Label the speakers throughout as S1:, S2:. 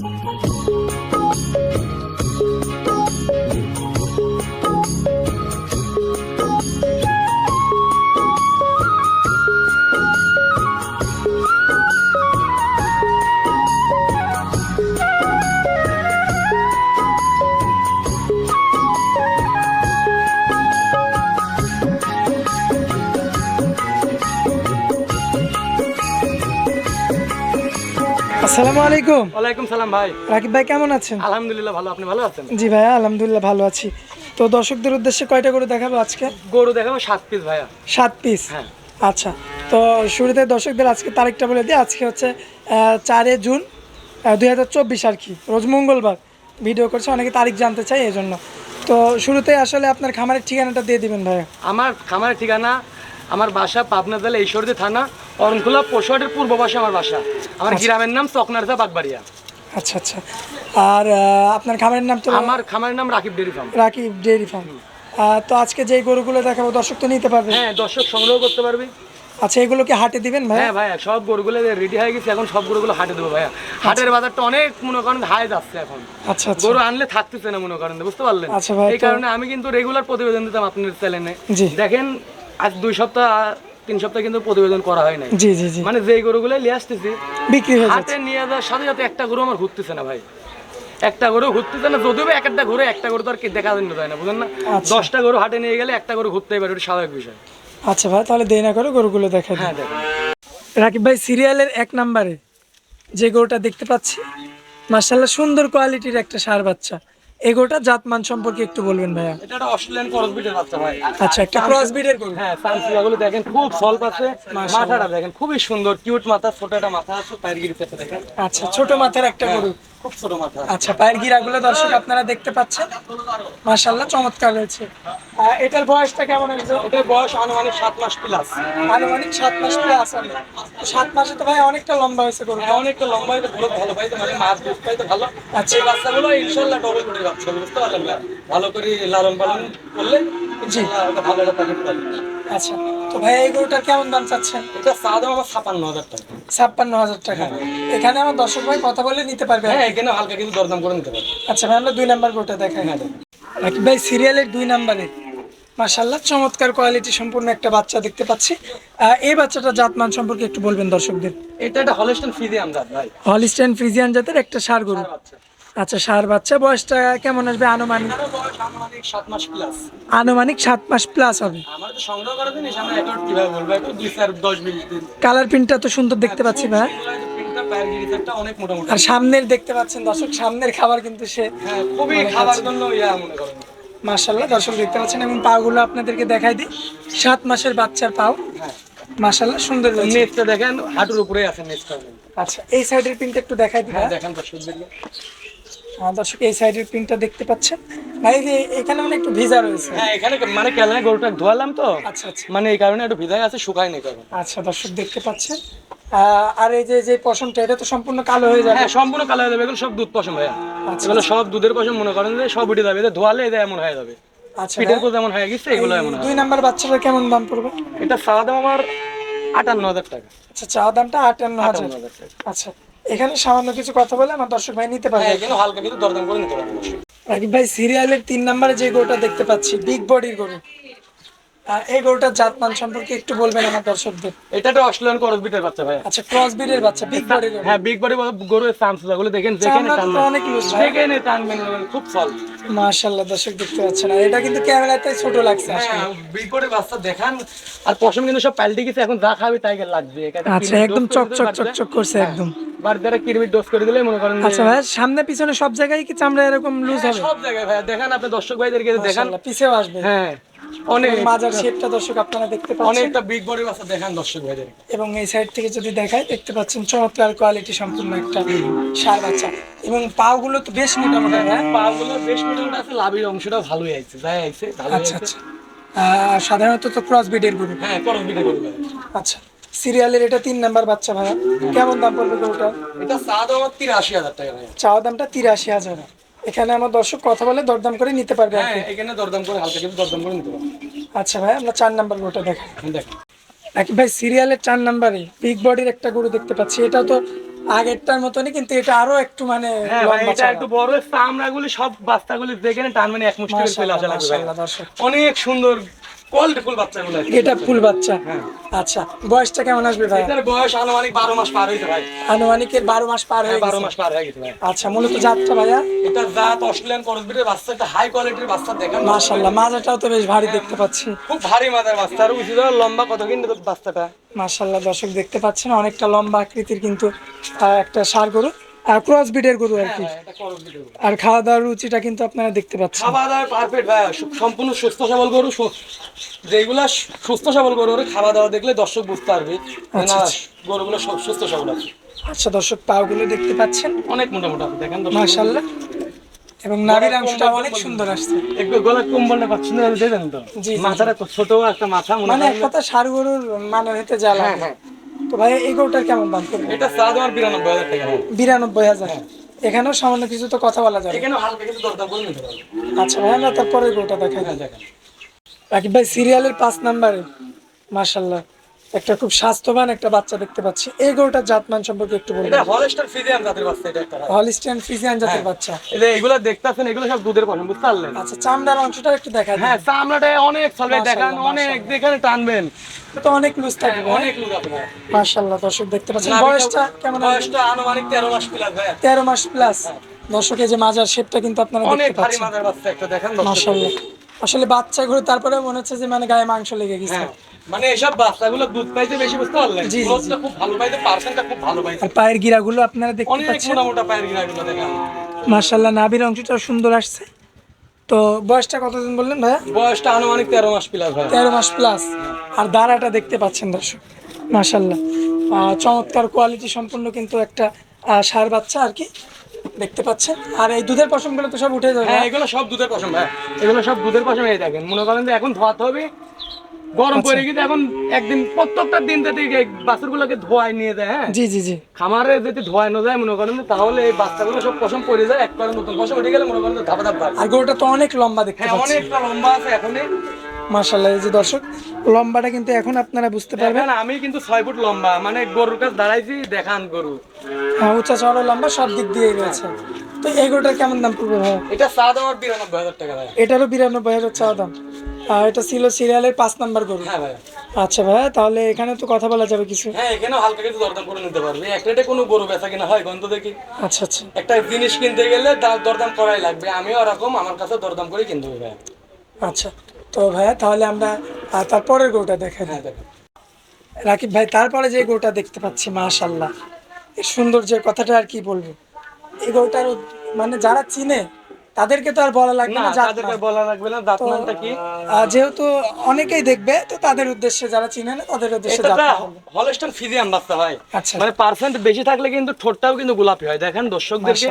S1: Thank you. আসসালামু আলাইকুম।
S2: ওয়ালাইকুম সালাম ভাই।
S1: রাকিব ভাই কেমন আছেন?
S2: আলহামদুলিল্লাহ ভালো আপনি ভালো আছেন?
S1: জি ভাইয়া আলহামদুলিল্লাহ ভালো আছি। তো দর্শকদের উদ্দেশ্যে কয়টা করে দেখাবো আজকে?
S2: গরু দেখাবো সাত পিস ভাইয়া।
S1: সাত পিস
S2: হ্যাঁ।
S1: আচ্ছা তো শুরুতে দর্শকদের আজকে তারিখটা বলে দিই। আজকে হচ্ছে চারে জুন দুই হাজার চব্বিশ আর কি। রোজ মঙ্গলবার। ভিডিও করছে অনেকে তারিখ জানতে চাই এই জন্য তো শুরুতে আসলে আপনার খামারের ঠিকানাটা দিয়ে দিবেন ভাইয়া।
S2: আমার খামারের ঠিকানা আমার বাসা পাবনা জেলা ঈশ্বরদী থানা অরণখোলা পশুহাটের পূর্ব পাশে আমার বাসা। আমার গ্রামের নাম চকনারদা বাগবাড়িয়া।
S1: আচ্ছা আচ্ছা। আর আপনার খামারের নাম তো
S2: আমার খামারের নাম Rakib dairy farm.
S1: Rakib dairy farm. তো আজকে যেই গরুগুলো দেখাবো দর্শক তো নিতে পারবে।
S2: হ্যাঁ দর্শক সংগ্রহ করতে পারবে।
S1: আচ্ছা এগুলো কি হাটে দিবেন ভাই
S2: হ্যাঁ ভাইয়া সব গরুগুলো রেডি হয়ে গেছে এখন সব গরুগুলো হাটে দেবো ভাইয়া। হাটের বাজারটা অনেক মনে করেন হাই যাচ্ছে এখন।
S1: আচ্ছা আচ্ছা।
S2: গরু আনলে থাকতেছে না মনে করেন বুঝতে পারলেন?
S1: আচ্ছা ভাই,
S2: এই কারণে আমি কিন্তু রেগুলার প্রতিবেদন দিতাম আপনার চ্যানেলে
S1: জি।
S2: দেখেন আজ দুই সপ্তাহ তিন সপ্তাহ কিন্তু প্রতিবেদন করা হয় নাই।
S1: জি জি জি।
S2: মানে যেই গরুগুলো নিয়ে আসতেছি
S1: বিক্রি হয়ে যাচ্ছে।
S2: নিয়ে যাওয়ার সাথে সাথে একটা গরু আমার ঘুরতেছে না ভাই। একটা গরু ঘুরতেছে না যদিও এক একটা ঘুরে একটা গরু তো আর কি দেখা যায় না বুঝলেন না?
S1: আচ্ছা।
S2: দশটা গরু হাটে নিয়ে গেলে একটা গরু ঘুরতেই পারে ওটা স্বাভাবিক বিষয়।
S1: আচ্ছা ভাই তাহলে দেরি না করে গরুগুলো দেখা
S2: হ্যাঁ দেখেন
S1: রাকিব ভাই সিরিয়ালের এক নম্বরে যে গরুটা দেখতে পাচ্ছি মার্শাল্লাহ সুন্দর কোয়ালিটির একটা সার বাচ্চা। জাত জাতমান সম্পর্কে একটু বলবেন ভাইয়া।
S2: এটা একটা অস্ট্রেলিয়ান ক্রস ব্রিডের বাচ্চা ভাই।
S1: আচ্ছা একটা ক্রস ব্রিডের গরু।
S2: হ্যাঁ সানসিলাগুলো দেখেন খুব সল্প আছে। মাথাটা দেখেন খুবই সুন্দর কিউট মাথা ছোট একটা মাথা আছে পায়ের গিরিতে দেখেন।
S1: আচ্ছা ছোট মাথার একটা গরু।
S2: খুব ছোট মাথা
S1: আচ্ছা পায়ের গিরাগুলো দর্শক আপনারা দেখতে পাচ্ছেন। মার্শাল্লাহ চমৎকার রয়েছে এটার বয়সটা কেমন আছে?
S2: এটার বয়স আনুমানিক সাত মাস প্লাস
S1: আনুমানিক সাত মাস প্লাস সাত মাসে তো ভাই অনেকটা লম্বা হয়েছে গরু
S2: হ্যাঁ অনেকটা লম্বা হয়তো ভালো ভালো পাইতে মানে মাছ দুধ পাইতে ভালো।
S1: আচ্ছা।
S2: এই বাচ্চাগুলো ইনশাল্লাহ ডবল কোটি বাচ্চা বুঝতে পারলেন না। ভালো করে লালন পালন করলে ওটা ভালো একটা
S1: আচ্ছা তো ভাই এই গরুটার কেমন দাম চাচ্ছেন?
S2: এটা চা দাম আমার ছাপান্ন হাজার টাকা।
S1: ছাপ্পান্ন হাজার টাকা। এখানে আমার দর্শক ভাই কথা বলে নিতে পারবে
S2: হ্যাঁ এখানে হালকা কিছু দরদাম করে নিতে পারবে।
S1: আচ্ছা ভাই আমরা দুই নাম্বার গোটা দেখাই।
S2: হ্যাঁ
S1: রাকিব ভাই সিরিয়ালের দুই নাম্বারে। মাশাল্লাহ চমৎকার কোয়ালিটি সম্পূর্ণ একটা বাচ্চা দেখতে পাচ্ছি। এই বাচ্চাটা জাতমান সম্পর্কে একটু বলবেন দর্শকদের।
S2: এটা একটা হলিস্টেন ফ্রিজিয়ান জাত ভাই।
S1: হলিস্টেন ফ্রিজিয়ান জাতের একটা সার গরু। আচ্ছা সার বাচ্চা বয়সটা কেমন আসবে? আনুমানিক?
S2: আনুমানিক সাত মাস প্লাস
S1: আনুমানিক সাত মাস প্লাস হবে।
S2: আমার তো সংগ্রহ করার জিনিস আমরা এটা কীভাবে বলব? একটু দুই চার দশ বিশ দিন।
S1: কালার প্রিন্টটা তো সুন্দর দেখতে পাচ্ছি ভাই। আর সামনের দেখতে পাচ্ছেন দর্শক সামনের খাবার কিন্তু সে
S2: হ্যাঁ খুবই খাবার জন্য ইয়া মনে করেন।
S1: মাশাল্লাহ দর্শক দেখতে পাচ্ছেন এবং পাগুলো আপনাদেরকে দেখাই দিই। সাত মাসের বাচ্চার পাও।
S2: হ্যাঁ।
S1: মাশাল্লাহ সুন্দর
S2: নেটটা দেখেন হাঁটুর উপরে আছে নেটটা
S1: আচ্ছা এই সাইডের প্রিন্টটা একটু দেখাই দিই
S2: হ্যাঁ। দেখেন
S1: আহ, দর্শক এই সাইডের প্রিন্টটা দেখতে পাচ্ছেন। ভাই এখানে মানে একটু ভিজা রয়েছে।
S2: হ্যাঁ এখানে মানে ক্যালেনে গরুটা ধোয়ালাম তো?
S1: আচ্ছা আচ্ছা।
S2: মানে এই কারণে একটু ভিজাই আছে শুকায় নেই কারণ।
S1: আচ্ছা দর্শক দেখতে পাচ্ছেন। আর এই যে যে পশমটা এটা তো সম্পূর্ণ কালো হয়ে যাবে।
S2: হ্যাঁ সম্পূর্ণ কালো হয়ে যাবে এগুলো সব দুধ পশম ভাইয়া।
S1: আচ্ছা,
S2: এগুলো সব দুধের পশম মনে করেন যে সব উঠে যাবে এদের ধোয়ালে এদের এমন হয়ে যাবে।
S1: আচ্ছা
S2: পিঠের কোজ এমন হয়ে গেছে এগুলো এমন
S1: দুই নাম্বার বাচ্চাটার কেমন দাম পড়বে?
S2: এটা সাদা দাম আমার আটান্ন হাজার টাকা।
S1: আচ্ছা চা দামটা আটান্ন হাজার।
S2: আটান্ন হাজার টাকা।
S1: আচ্ছা। এখানে সামান্য কিছু কথা বলে আমার দর্শক ভাই নিতে পারবে।
S2: হ্যাঁ এখানে হালকা কিছু দরদাম করে নিতে পারব।
S1: রাকিব ভাই সিরিয়ালের তিন নাম্বারে যে গরুটা দেখতে পাচ্ছি বিগ বডির গরু। এই গরুটার জাতমান সম্পর্কে একটু বলবেন আমার দর্শকদের।
S2: এটা একটা অস্ট্রেলিয়ান করস বিটের বাচ্চা ভাইয়া।
S1: আচ্ছা ক্রস বিডের বাচ্চা বিগ বডির গরু।
S2: হ্যাঁ বিগ বডি গরুর চামচা গুলো দেখেন যেখানে
S1: তো
S2: টানবেন
S1: অনেক লুজ ভাই।
S2: যেখানে টানবেন খুব ফল
S1: মাশাআল্লাহ দর্শক দেখতে পাচ্ছেন। আর এটা কিন্তু ক্যামেরাতে ছোট লাগছে আসলে।
S2: হ্যাঁ বিগ বডি বাচ্চা দেখান। আর পশম কিন্তু সব পাল্টে গেছে এখন যা খাবে তাই লাগবে।
S1: আচ্ছা একদম চকচক চকচক করছে একদম।
S2: ডোজ করে দিলে মনে করেন
S1: আচ্ছা ভাই সামনে পিছনে সব জায়গায় কি চামড়া এরকম লুজ
S2: হ্যাঁ,
S1: হবে?
S2: সব জায়গায় ভাইয়া। দেখান আপনি দর্শক ভাইদেরকে দেখান।
S1: পিছেও আসবে।
S2: হ্যাঁ অনেক
S1: মাজার শেপটা দর্শক আপনারা দেখতে পাচ্ছেন।
S2: অনেকটা বিগ বডি বাচ্চা দেখান দর্শক ভাইদের।
S1: এবং এই সাইড থেকে যদি দেখায় দেখতে পাচ্ছেন চমৎকার কোয়ালিটি সম্পূর্ণ একটা সার বাচ্চা। এবং পাগুলো তো বেশ মোটা মোটা হ্যাঁ?
S2: পা গুলো বেশ মোটামুটি আছে লাভের অংশটা ভালোই আইছে যাই আইছে ভালো
S1: আচ্ছা আচ্ছা। সাধারণত তো ক্রস বিডের গরু।
S2: হ্যাঁ করস বিটে করবে
S1: আচ্ছা। সিরিয়ালের এটা তিন নাম্বার বাচ্চা ভাইয়া। কেমন দাম পড়বে গরুটা
S2: এটা সাদা আমার তিরাশি হাজার টাকা ভাইয়া।
S1: চাওয়া দামটা তিরাশি হাজার। এখানে আমার দর্শক কথা বলে দরদাম করে নিতে পারবে
S2: হ্যাঁ এখানে দরদাম করে হালকা কিছু দরদাম করে নিতে পারব।
S1: আচ্ছা ভাই আমরা চার নাম্বার গরুটা দেখাই
S2: দেখেন।
S1: নাকি ভাই সিরিয়ালের চার নাম্বারে বিগ বডির একটা গরু দেখতে পাচ্ছি। এটাও তো আগেরটার মতনই কিন্তু এটা আরও একটু মানে
S2: হ্যাঁ এটা একটু বড় চামড়াগুলি সব বাচ্চাগুলি যেখানে টান মানে এক মুষ্টি চলে আসা লাগবে অনেক সুন্দর
S1: এটা ফুল বাচ্চা?
S2: হ্যাঁ।
S1: আচ্ছা বয়সটা কেমন আসবে ভাই?
S2: এটার বয়স আনুমানিক বারো মাস পার হয়েছে ভাই।
S1: আনুমানিকের বারো মাস পার হয়ে
S2: বারো
S1: গেছে।
S2: মাস পার হয়ে গেছে ভাই।
S1: আচ্ছা মূলত জাতটা ভাইয়া?
S2: এটা জাত অস্ট্রেলিয়ান করসবিটের বাচ্চা একটা হাই কোয়ালিটির বাচ্চা দেখান।
S1: মাশাল্লাহ মাজাটাও তো বেশ ভারী দেখতে পাচ্ছি।
S2: খুব ভারী মাদার বাচ্চা আর উচিত লম্বা কত কিন্তু বাচ্চাটা?
S1: দর্শক দেখতে পাচ্ছেন অনেকটা লম্বা আকৃতির কিন্তু একটা সার গরু। ক্রস বিডের গরু আর কি
S2: হ্যাঁ, গরু।
S1: আর খাওয়া দাওয়ার রুচিটা কিন্তু আপনারা দেখতে পাচ্ছেন
S2: খাওয়া দাওয়া পারফেক্ট ভাই সম্পূর্ণ সুস্থ সবল গরু যেগুলা সুস্থ সবল গরু খাওয়া দাওয়া দেখলে দর্শক বুঝতে পারবে
S1: আচ্ছা,
S2: না
S1: আচ্ছা।
S2: গরুগুলো সব সুস্থ সবল আছে
S1: আচ্ছা দর্শক পাগুলো দেখতে পাচ্ছেন
S2: অনেক মোটা মোটা দেখেন।
S1: মাশাল্লাহ এবং নাভির অংশটা অনেক সুন্দর আসছে
S2: একটু গলা কম্বলটা পাচ্ছেন না দেবেন তো। মাথাটা ছোট একটা মাথা মনে
S1: মানে
S2: করেন
S1: এক কথা সার গরুর মানে হতে জ্বালা
S2: হ্যাঁ, হ্যাঁ।
S1: তো ভাই এই গরুটার কেমন দাম করবে?
S2: এটা চা তোমার বিরানব্বই হাজার টাকা।
S1: বিরানব্বই হাজার। এখানেও সামান্য কিছু তো কথা বলা যাবে।
S2: এখানেও হালকা কিছু দরদাম করে নিতে পারবে।
S1: আচ্ছা ভাই আমরা তারপরে গরুটা দেখাই।
S2: হ্যাঁ,
S1: রাকিব ভাই সিরিয়ালের পাঁচ নাম্বারে মাশাল্লাহ একটা খুব স্বাস্থ্যবান একটা বাচ্চা দেখতে পাচ্ছি। এই গরুটার জাতমান সম্পর্কে একটু বলবেন।
S2: এটা হলস্টার ফিজিয়াম জাতের বাচ্চা এটা একটা ভাই।
S1: হলিস্টিয়ান ফ্রিজিয়ান জাতের বাচ্চা।
S2: এই যে এগুলো দেখতেছেন এগুলো সব দুধের পশম বুঝতে পারলেন?
S1: আচ্ছা চামড়ার অংশটা একটু দেখা
S2: হ্যাঁ চামড়াটা অনেক
S1: মাশাআল্লাহ,
S2: দেখান অনেক যেখানে টানবেন।
S1: তো অনেক লুজ থাকবে ভাই।
S2: অনেক লোক আপনার
S1: মাশাল্লাহ দর্শক দেখতে পাচ্ছেন। বয়সটা কেমন
S2: বয়সটা আনুমানিক তেরো মাস প্লাস ভাই।
S1: তেরো মাস প্লাস দর্শকের যে মাজার শেপটা কিন্তু আপনারা দেখতে পাচ্ছেন অনেক ভারী
S2: মাদার বাচ্চা একটা দেখেন দর্শক।
S1: মাশাল্লাহ আসলে বাচ্চা ঘুরে তারপরে মনে হচ্ছে যে মানে গায়ে মাংস লেগে গেছে।
S2: হ্যাঁ। মানে এসব বাচ্চাগুলো দুধ পাইতে বেশি বুঝতে পারলেন?
S1: জি, জি, জি।
S2: গ্রোথটা খুব ভালো পাইতে পার্সেন্টটা খুব ভালো পাইতে
S1: আর পায়ের গিরাগুলো আপনারা দেখতে
S2: অনেক
S1: পাচ্ছেন?
S2: মোটা মোটা পায়ের গিরাগুলো দেখেন।
S1: মাশাল্লাহ নাভির অংশটা সুন্দর আসছে। তো বয়সটা কতদিন বললেন ভাইয়া?
S2: বয়সটা আনুমানিক তেরো মাস প্লাস ভাই
S1: তেরো মাস প্লাস আর দাঁড়াটা দেখতে পাচ্ছেন দর্শক মাশাল্লাহ চমৎকার কোয়ালিটি সম্পূর্ণ কিন্তু একটা ষাঁড় বাচ্চা আর কি দেখতে পাচ্ছেন। আর এই দুধের পশমগুলো তো সব উঠে যাবে।
S2: হ্যাঁ এগুলো সব দুধের পশম ভাই এগুলো সব দুধের পশম এই দেখেন। মনে করেন যে এখন ধোয়াতে হবে গরম পড়ে গেছে এখন একদিন প্রত্যেকটা দিন যাতে এই বাছুরগুলোকে ধোয়ায় নিয়ে যায় হ্যাঁ?
S1: জি জি জি।
S2: খামারে যদি ধোয়ানো যায় মনে করেন তাহলে এই বাচ্চাগুলো সব পশম পড়ে যায় একবারে নতুন পশম উঠে গেলে মনে করেন ধাপা ধাপ
S1: আর গরুটা তো অনেক লম্বা দেখতে
S2: হ্যাঁ অনেকটা লম্বা আছে এখনই।
S1: মাশাল্লাহ এই যে দর্শক লম্বাটা কিন্তু এখন আপনারা বুঝতে পারবেন।
S2: আমি কিন্তু ছয় ফুট লম্বা মানে গরুর কাছে দাঁড়াইছি দেখান গরু।
S1: হ্যাঁ উঁচা চড়া লম্বা সব দিক দিয়ে রয়েছে। তো এই গরুটার কেমন দাম পড়বে ভাই?
S2: এটা চা দেওয়ার বিরানব্বই হাজার টাকা ভাই।
S1: এটারও বিরানব্বই হাজার চাওয়া দাম। আর এটা ছিল সিরিয়ালের পাঁচ নাম্বার গরু।
S2: হ্যাঁ ভাই।
S1: আচ্ছা ভাই তাহলে এখানে তো কথা বলা যাবে কিছু।
S2: হ্যাঁ এখানেও হালকা কিছু দরদাম করে নিতে পারবে। এক রেটে কোনো গরু বেচা কিনা হয় গন্ধ দেখি।
S1: আচ্ছা আচ্ছা।
S2: একটা জিনিস কিনতে গেলে দরদাম করাই লাগবে। আমিও ওরকম আমার কাছে দরদাম করে কিনতে হবে
S1: আচ্ছা তো ভাইয়া তাহলে আমরা তারপরের গরুটা দিই
S2: হ্যাঁ দেখেন।
S1: রাকিব ভাই তারপরে যে গরুটা দেখতে পাচ্ছি মাশাল্লাহ এই সৌন্দর্যের কথাটা আর কি বলব? এই গরুটার মানে যারা চিনে তাদেরকে তো আর বলা লাগবে
S2: না তাদেরকে বলা লাগবে না দাঁতমানটা কি?
S1: যেহেতু অনেকেই দেখবে তো তাদের উদ্দেশ্যে যারা চিনে না তাদের উদ্দেশ্যে
S2: এটা
S1: বলব।
S2: হলস্টাইন ফিজিয়াম বাচ্চা হয়।
S1: আচ্ছা।
S2: মানে পার্সেন্ট বেশি থাকলে কিন্তু ঠোঁটটাও কিন্তু গোলাপি হয়। দেখেন দর্শকদেরকে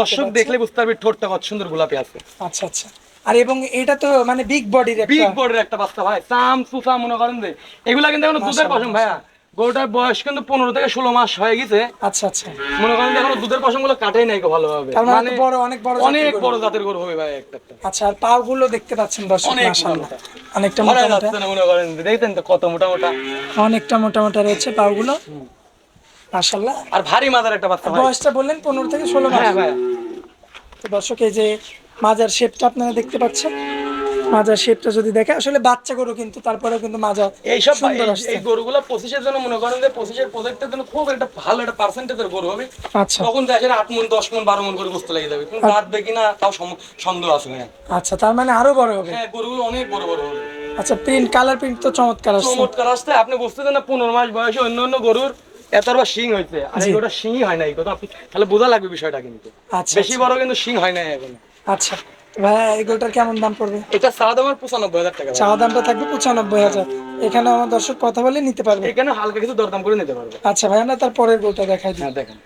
S1: দর্শক
S2: দেখলে বুঝতে পারবে ঠোঁটটা কত সুন্দর গোলাপি আছে।
S1: আচ্ছা আচ্ছা। আর এবং এটা তো মানে বিগ বডির
S2: বিগ বডির একটা বাচ্চা ভাই। চাম চুচা মনে করেন যে। এগুলা কিন্তু এখন দুধের পশম ভাইয়া। গরুটার বয়স কিন্তু পনেরো থেকে ষোলো মাস হয়ে গেছে।
S1: আচ্ছা আচ্ছা।
S2: মনে করেন এখনও দুধের পশমগুলো কাটেই নাই ভালোভাবে।
S1: তার মানে বড় অনেক বড়
S2: অনেক বড় জাতের গরু হবে ভাই একটা
S1: আচ্ছা আর পাও গুলো দেখতে পাচ্ছেন দর্শক মাশাআল্লাহ। অনেকটা মোটা মোটা।
S2: মনে করেন দেখতেন তো কত মোটা মোটা?
S1: অনেকটা মোটা মোটা রয়েছে পাও গুলো মাশাআল্লাহ।
S2: আর ভারী মাদার একটা বাচ্চা
S1: বয়সটা বললেন পনেরো থেকে ষোলো মাস।
S2: হ্যাঁ ভাই।
S1: তো দর্শক এই যে মাজার শেপটা আপনারা দেখতে পাচ্ছেন। মাজার শেপটা যদি দেখে আসলে বাচ্চা গরু কিন্তু তারপরেও কিন্তু মাজা
S2: এই-
S1: আসছে।
S2: এই গরুগুলো পঁচিশের জন্য মনে করেন যে পঁচিশের প্রজেক্টের জন্য খুব একটা ভালো একটা পার্সেন্টেজের গরু হবে।
S1: আচ্ছা।
S2: তখন দেখেন আট মন দশ মন বারো মন করে বসতে লেগে যাবে। কিন্তু কাটবে কিনা তাও সন্দেহ আছে
S1: আচ্ছা তার মানে আরও বড় হবে?
S2: হ্যাঁ গরুগুলো অনেক বড় বড় হবে।
S1: আচ্ছা প্রিন্ট কালার প্রিন্ট তো চমৎকার আসছে।
S2: চমৎকার আসতে আপনি বুঝতেছেন না পনেরো মাস বয়সে অন্য অন্য গরুর এতবার শিং হয়েছে। আর এই শিংই হয় না এই কথা আপনি তাহলে বোঝা লাগবে বিষয়টা কিন্তু।
S1: আচ্ছা
S2: বেশি বড় কিন্তু শিং হয় না এখন।
S1: আচ্ছা। তো এই এগুলোটার কেমন দাম পড়বে?
S2: এটা চাও দাম আর পঁচানব্বই হাজার টাকা
S1: চা দামটা থাকবে পঁচানব্বই হাজার। এখানে আমার দর্শক কথা বলে নিতে পারবে।
S2: এখানে হালকা কিছু দরদাম করে নিতে পারবে।
S1: আচ্ছা ভাই আমরা তার পরের গোলটা দেখাই দিই।
S2: হ্যাঁ দেখেন।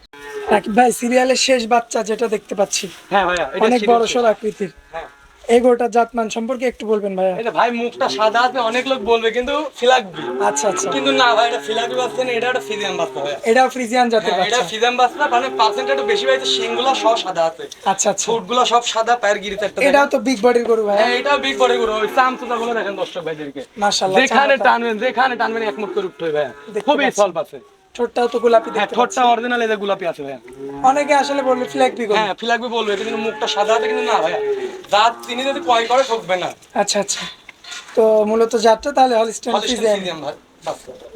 S1: রাকিব ভাই সিরিয়ালের শেষ বাচ্চা যেটা দেখতে পাচ্ছি।
S2: হ্যাঁ ভাইয়া
S1: অনেক বড় সর আকৃতির।
S2: হ্যাঁ।
S1: এই গরুটার জাতমান সম্পর্কে একটু বলবেন ভাইয়া।
S2: এটা ভাই মুখটা সাদা আছে অনেক লোক বলবে কিন্তু ফিলাকবি
S1: আচ্ছা আচ্ছা।
S2: কিন্তু না ভাই এটা ফিলাকবি বাচ্চা না এটা একটা বাচ্চা ভাই
S1: এটাও ফ্রিজিয়ান জাতের
S2: হ্যাঁ, এটা
S1: বাচ্চা
S2: ফিজিয়াম বাচ্চা মানে পার্সেন্ট একটু বেশি শিংগুলো সব সাদা আছে।
S1: আচ্ছা আচ্ছা।
S2: সব সাদা পায়ের গিরিতে একটা
S1: এটাও তো বিগ বডির গরু ভাই
S2: হ্যাঁ এটাও বিগ বড় গরু ওই গুলো দেখেন দর্শক ভাইদেরকে।
S1: মাশাআল্লাহ
S2: যেখানে টানবেন যেখানে টানবেন করে উঠতে খুবই। সল্প আছে।
S1: ঠোঁটটাও তো গোলাপি
S2: হ্যাঁ
S1: দেখতে
S2: ঠোঁটটা অরিজিনাল এই যে গোলাপি আছে
S1: পাচ্ছি। অনেকে আসলে বললে ফ্ল্যাগ বিগল
S2: হ্যাঁ ফিলাকবি বলবে কিন্তু মুখটা সাদা আছে কিন্তু না ভাইয়া। তিনি যদি কয় করে ঠকবে না।
S1: আচ্ছা আচ্ছা। তো মূলত যাত্রা তাহলে হলিস্টেন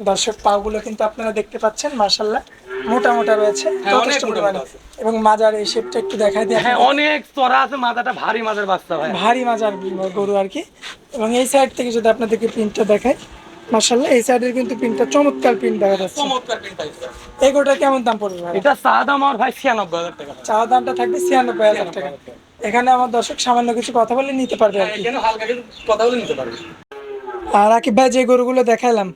S1: দর্শক পাগুলো কিন্তু আপনারা দেখতে পাচ্ছেন মাশাল্লাহ মোটা মোটা রয়েছে
S2: হ্যাঁ,
S1: যথেষ্ট পরিমাণে। এবং মাজার এই শেপটা একটু দেখাই দিয়ে
S2: হ্যাঁ অনেক চড়া আছে মাথাটা ভারী মাছের বাচ্চা ভাই।
S1: ভারী মাজার গরু আর কি। এবং এই সাইড থেকে যদি আপনাদেরকে প্রিন্টটা দেখাই মাশাল্লাহ এই সাইডের কিন্তু প্রিন্টটা চমৎকার প্রিন্ট দেখা যাচ্ছে।
S2: চমৎকার পাইছে।
S1: এই গোটা কেমন দাম পড়বে
S2: এটা চা দাম আমার ভাই ছিয়ানব্বই হাজার টাকা।
S1: চা দামটা থাকবে ছিয়ানব্বই হাজার টাকা। এখানে আমার দর্শক সামান্য কিছু কথা বলে নিতে পারবে আর কি।
S2: এখানে হালকা কিছু কথা বলে নিতে পারবে।
S1: আর আকিব ভাই যে গরুগুলো দেখাইলাম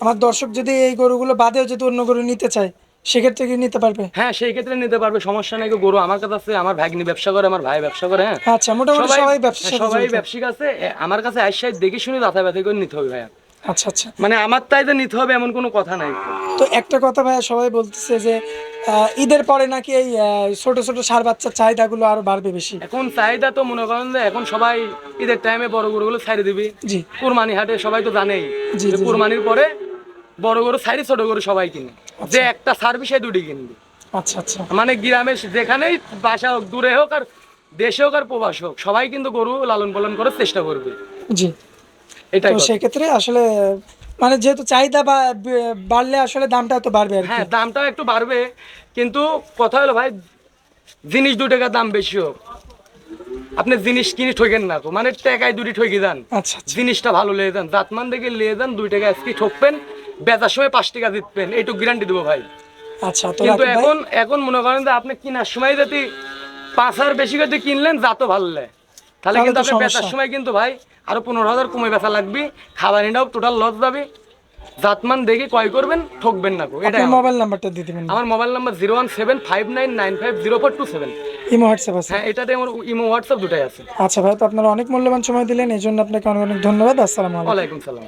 S1: আমার দর্শক যদি এই গরুগুলো বাদেও যদি অন্য গরু নিতে চায় সেক্ষেত্রে কি নিতে পারবে?
S2: হ্যাঁ সেই ক্ষেত্রে নিতে পারবে সমস্যা নেই গরু আমার কাছে আছে আমার ভাগ্নি ব্যবসা করে আমার ভাই ব্যবসা করে হ্যাঁ।
S1: আচ্ছা মোটামুটি সবাই ব্যবসা
S2: হ্যাঁ, সবাই ব্যবসায়িক আছে আমার কাছে আইসাই দেখে শুনে দাতা ব্যথা করে নিতে হবে ভাইয়া।
S1: আচ্ছা আচ্ছা।
S2: মানে আমার নিতে হবে এমন কোনো কথা নাই।
S1: তো একটা কথা ভাইয়া সবাই বলতেছে যে ঈদের পরে নাকি এই ছোট ছোট সার বাচ্চার চাহিদাগুলো আরও বাড়বে বেশি?
S2: এখন চাহিদা তো মনে করেন যে এখন সবাই ঈদের টাইমে বড় গরুগুলো ছাড়ি দিবি।
S1: জি।
S2: কুরবানি হাটে সবাই তো জানেই
S1: জি।
S2: কুরবানির পরে বড় গরু ছাড়ি ছোট গরু সবাই কিনে। যে একটা সার্ভিস দুটি কিনবে।
S1: আচ্ছা আচ্ছা।
S2: মানে গ্রামে যেখানেই বাসা হোক দূরে হোক আর দেশে হোক আর প্রবাস হোক সবাই কিন্তু গরু লালন পালন করার চেষ্টা করবে।
S1: জি।
S2: এটাই
S1: তো সেক্ষেত্রে আসলে মানে যেহেতু চাহিদা বাড়লে আসলে দামটা তো বাড়বে আর
S2: হ্যাঁ দামটাও একটু বাড়বে কিন্তু কথা হলো ভাই জিনিস দু টাকার দাম বেশি হোক। আপনি জিনিস কিনে ঠকেন না তো মানে টাকায় দুটি ঠকি যান
S1: আচ্ছা আচ্ছা।
S2: জিনিসটা ভালো লেগে যান জাতমান দেখে লিয়ে যান দুই টাকা আজকে ঠকবেন বেচার সময় পাঁচ টাকা জিতবেন এইটুকু গ্যারান্টি দেবো ভাই।
S1: আচ্ছা তো
S2: কিন্তু এখন এখন মনে করেন যে আপনি কেনার সময় যদি পাঁচ হাজার বেশি করে কিনলেন জাতো ভালো লাগে। তাহলে কিন্তু আপনি বেচার সময় কিন্তু ভাই আরও পনেরো হাজার কমে বেচা লাগবে খাবার এটাও টোটাল লস যাবে। জাতমান দেখে ক্রয় করবেন ঠকবেন না আমার-
S1: মোবাইল নাম্বারটা দিয়ে দিবেন।
S2: আমার mobile number zero one seven five nine nine five zero four two seven
S1: imo WhatsApp আছে।
S2: হ্যাঁ এটাতে আমার ইমো হোয়াটসঅ্যাপ দুটাই আছে।
S1: আচ্ছা ভাই তো আপনারা অনেক মূল্যবান সময় দিলেন এই জন্য আপনাকে অনেক অনেক ধন্যবাদ। আসসালামু আলাইকুম।
S2: সালাম।